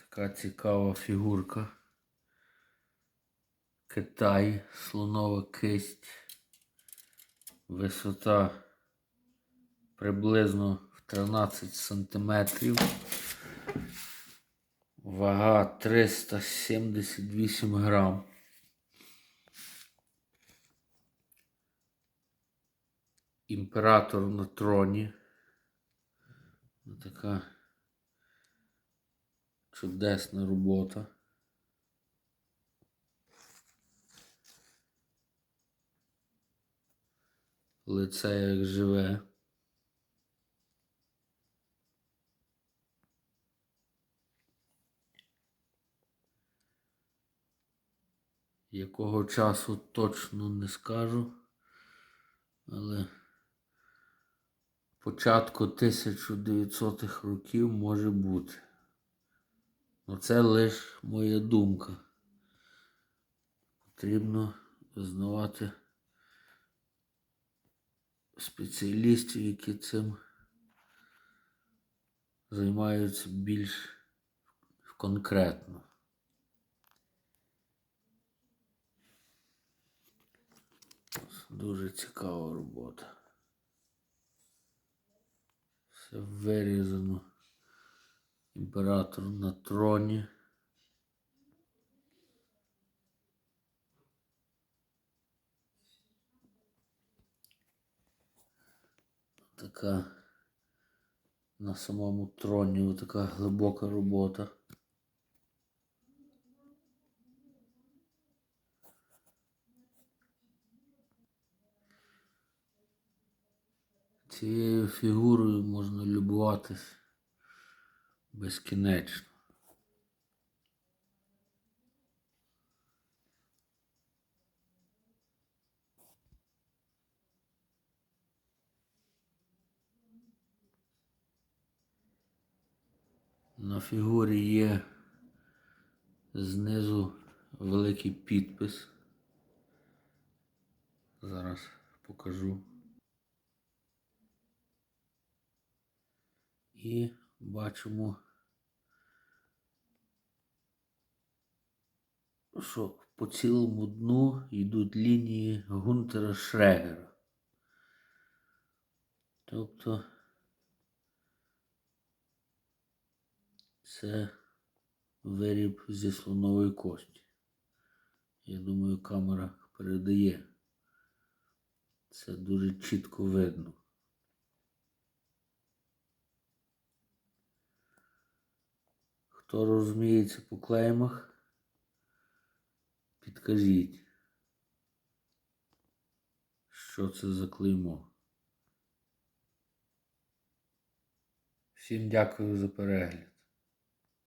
така цікава фігурка. Китай, слонова кисть. Висота приблизно в 13 сантиметрів. Вага 378 грам. Імператор на троні. Така чудесна робота. Лице як живе. Якого часу точно не скажу, але початку 1900-х років може бути. Ну це лише моя думка. Потрібно визнавати спеціалістів, які цим займаються більш конкретно. Дуже цікава робота. Все вирізано. Імператор на троні. Така на самому троні така глибока робота. Цією фігурою можна любуватись безкінечно. На фігурі є знизу великий підпис. Зараз покажу. І бачимо, що по цілому дну йдуть лінії Гунтера Шрегера. Тобто це виріб зі слонової кості. Я думаю, камера передає. Це дуже чітко видно. Хто розуміється по клеймах, підкажіть, що це за клеймо. Всім дякую за перегляд.